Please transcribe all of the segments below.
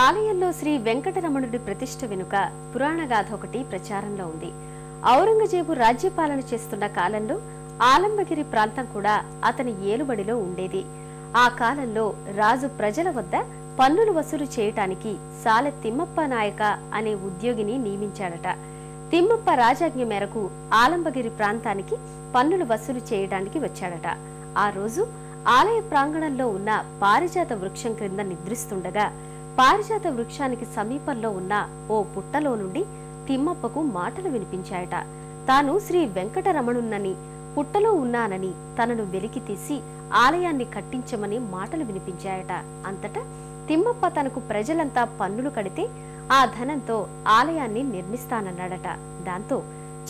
ఆలయంలో శ్రీ వెంకటరమణుడి ప్రతిష్ట వెనుక పురాణగాథ ఒకటి ప్రచారంలో ఉంది. ఔరంగజేబు రాజ్యపాలన చేస్తున్న కాలంలో ఆలంబగిరి ప్రాంతం కూడా అతని ఏలుబడిలో ఉండేది. ఆ కాలంలో రాజు ప్రజల వద్ద పన్నులు వసూలు చేయటానికి సాలె తిమ్మప్ప నాయక అనే ఉద్యోగిని నియమించాడట. తిమ్మప్ప రాజాజ్ఞ మేరకు ఆలంబగిరి ప్రాంతానికి పన్నులు వసూలు చేయడానికి వచ్చాడట. ఆ రోజు ఆలయ ప్రాంగణంలో ఉన్న పారిజాత వృక్షం క్రింద నిద్రిస్తుండగా పారిజాత వృక్షానికి సమీపంలో ఉన్న ఓ పుట్టలో నుండి తిమ్మప్పకు మాటలు వినిపించాయట. తాను శ్రీ వెంకటరమణున్నని పుట్టలో ఉన్నానని తనను వెలికి తీసి ఆలయాన్ని కట్టించమని మాటలు వినిపించాయట. అంతటా తిమ్మప్ప తనకు ప్రజలంతా పన్నులు కడితే ఆ ధనంతో ఆలయాన్ని నిర్మిస్తానన్నాడట. దాంతో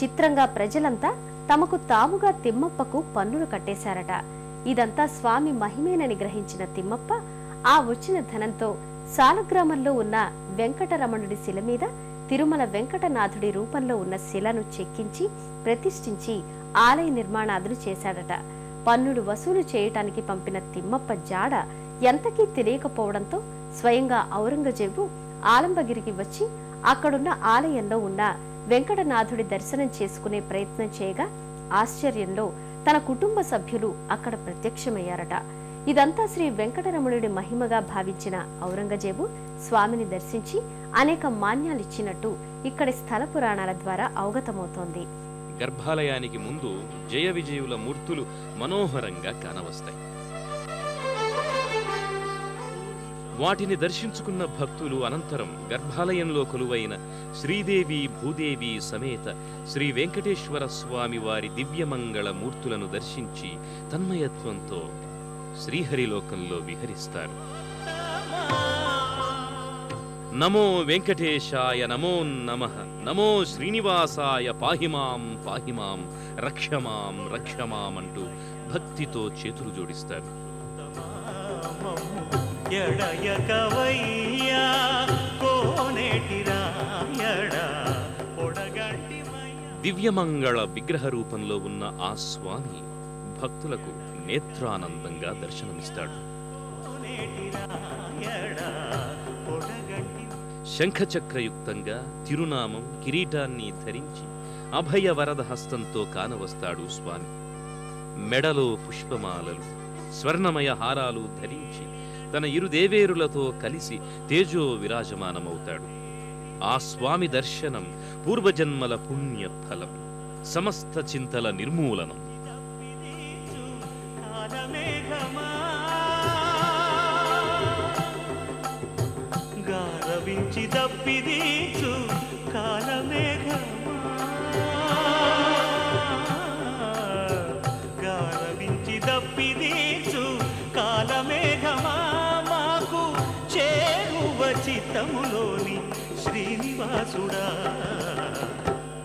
చిత్రంగా ప్రజలంతా తమకు తాముగా తిమ్మప్పకు పన్నులు కట్టేశారట. ఇదంతా స్వామి మహిమేనని గ్రహించిన తిమ్మప్ప ఆ వచ్చిన ధనంతో సాలగ్రామంలో ఉన్న వెంకటరమణుడి శిల మీద తిరుమల వెంకటనాథుడి రూపంలో ఉన్న శిలను చెక్కించి ప్రతిష్ఠించి ఆలయ నిర్మాణాదులు చేశాడట. పన్నులు వసూలు చేయటానికి పంపిన తిమ్మప్ప జాడ ఎంతకీ తెలియకపోవడంతో స్వయంగా ఔరంగజేబు ఆలంబగిరికి వచ్చి అక్కడున్న ఆలయంలో ఉన్న వెంకటనాథుడి దర్శనం చేసుకునే ప్రయత్నం చేయగా ఆశ్చర్యంలో తన కుటుంబ సభ్యులు అక్కడ ప్రత్యక్షమయ్యారట. ఇదంతా శ్రీ వెంకటరమణుడి మహిమగా భావించిన ఔరంగజేబు స్వామిని దర్శించి అనేక మాన్యాలిచ్చినట్టు ఇక్కడి స్థల పురాణాల ద్వారా అవగతమవుతోంది. గర్భాలయానికి ముందు జయ విజయుల మూర్తులు మనోహరంగా కానవస్తాయి. వాటిని దర్శించుకున్న భక్తులు అనంతరం గర్భాలయంలో కొలువైన శ్రీదేవి భూదేవి సమేత శ్రీ వెంకటేశ్వర స్వామి వారి దివ్యమంగళ మూర్తులను దర్శించి తన్మయత్వంతో శ్రీహరిలోకంలో విహరిస్తారు. నమో వెంకటేశాయ నమో నమ నమో శ్రీనివాసాయ పాహిమాం పాహిమాం రక్షమాం రక్షమాం అంటూ భక్తితో చేతులు జోడిస్తారు. దివ్యమంగళ విగ్రహ రూపంలో ఉన్న ఆ స్వామి భక్తులకు నేత్రానందంగా దర్శనమిస్తాడు. శంఖచక్రయుక్తంగా తిరునామం కిరీటాన్ని ధరించి అభయ వరద హస్తంతో కానవస్తాడు స్వామి. మెడలో పుష్పమాలలు స్వర్ణమయ హారాలు ధరించి తన ఇరు దేవేరులతో కలిసి తేజో విరాజమానమవుతాడు ఆ స్వామి దర్శనం పూర్వజన్మల పుణ్యఫలం సమస్త చింతల నిర్మూలనం. కాలమేఘమా గారవించి దప్పిదీచు కాలమేఘమా. గారవించి దప్పిదీచు కాలమేఘమా. మాకు చేరువ చిత్తములోని శ్రీనివాసుడా.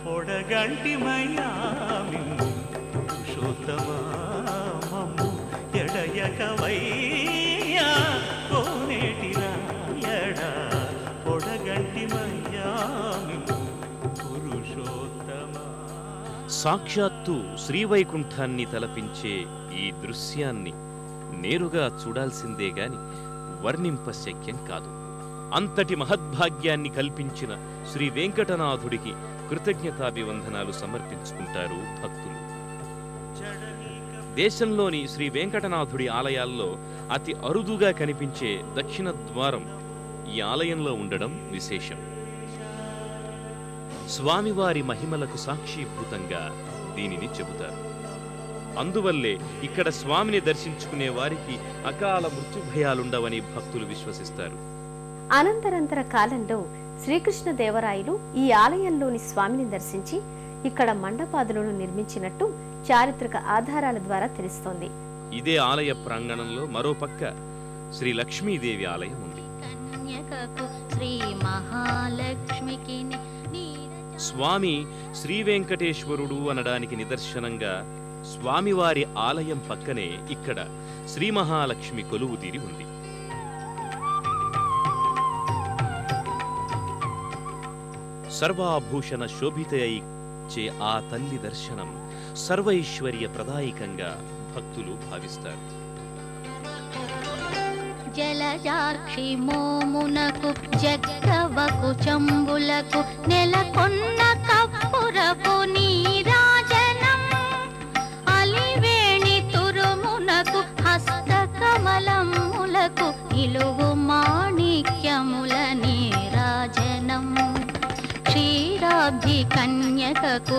పొడగంటి మయామి పురుషోత్తమా. కోనేటి రాయడ పొడగంటి పురుషోత్తమా. సాక్షాత్తు శ్రీవైకుంఠాన్ని తలపించే ఈ దృశ్యాన్ని నేరుగా చూడాల్సిందే గాని వర్ణింప శక్యం కాదు. అంతటి మహద్భాగ్యాన్ని కల్పించిన శ్రీ వెంకటనాథుడికి కృతజ్ఞతాభివందనాలు సమర్పించుకుంటారు భక్తులు. దేశంలోని శ్రీ వెంకటనాథుడి ఆలయాల్లో అతి అరుదుగా కనిపించే దక్షిణ ద్వారం ఈ ఆలయంలో ఉండడం విశేషం. స్వామివారి మహిమలకు సాక్షీభూతంగా దీనిని చెబుతారు. అందువల్లే ఇక్కడ స్వామిని దర్శించుకునే వారికి అకాల మృత్యుభయాలుండవని భక్తులు విశ్వసిస్తారు. అనంతరంతర కాలంలో శ్రీకృష్ణదేవరాయలు ఈ ఆలయంలోని స్వామిని దర్శించి ఇక్కడ మండపాదులను నిర్మించినట్టు చారిత్రక ఆధారాల ద్వారా తెలుస్తోంది. ఇదే ఆలయ ప్రాంగణంలో మరోపక్క శ్రీ లక్ష్మీదేవి ఆలయం ఉంది. స్వామి శ్రీ వెంకటేశ్వరుడు అనడానికి నిదర్శనంగా స్వామివారి ఆలయం పక్కనే ఇక్కడ శ్రీ మహాలక్ష్మి కొలువుదీరి ఉంది. సర్వాభూషణ శోభిత చే ఆ తల్లి దర్శనం సర్వైశ్వర్య ప్రదాయకంగా భక్తులు భావిస్తారు. జలజాక్షి మోమునకు జగ్గవకు చంబులకు నెలకొన్న కప్పురపుని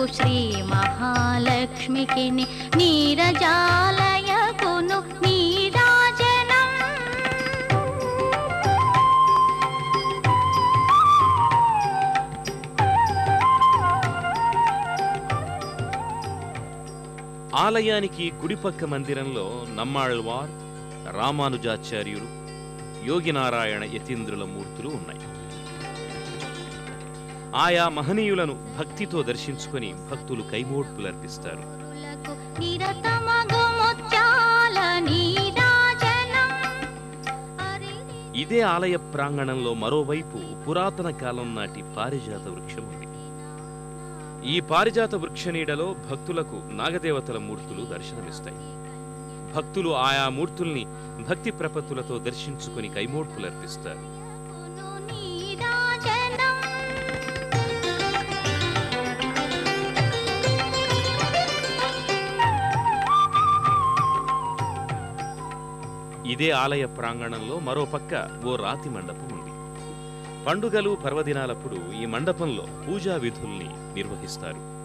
శ్రీ మహాలక్ష్మికి నీరజాలయకును నీరాజనం. ఆలయానికి కుడిపక్క మందిరంలో నమ్మాళ్వార్ రామానుజాచార్యులు యోగినారాయణ యతీంద్రుల మూర్తులు ఉన్నాయి. ఆయా మహనీయులను భక్తితో దర్శించుకొని భక్తులు కైమోడ్పులర్పిస్తారు. ఇదే ఆలయ ప్రాంగణంలో మరోవైపు పురాతన కాలం నాటి పారిజాత వృక్షం ఉంది. ఈ పారిజాత వృక్ష నీడలో భక్తులకు నాగదేవతల మూర్తులు దర్శనమిస్తాయి. భక్తులు ఆయా మూర్తుల్ని భక్తి ప్రపత్తులతో దర్శించుకుని కైమోడ్పులర్పిస్తారు. ఇదే ఆలయ ప్రాంగణంలో మరో పక్క ఓ రాతి మండపం ఉంది. పండుగలు పర్వదినాలప్పుడు ఈ మండపంలో పూజా విధుల్ని నిర్వహిస్తారు.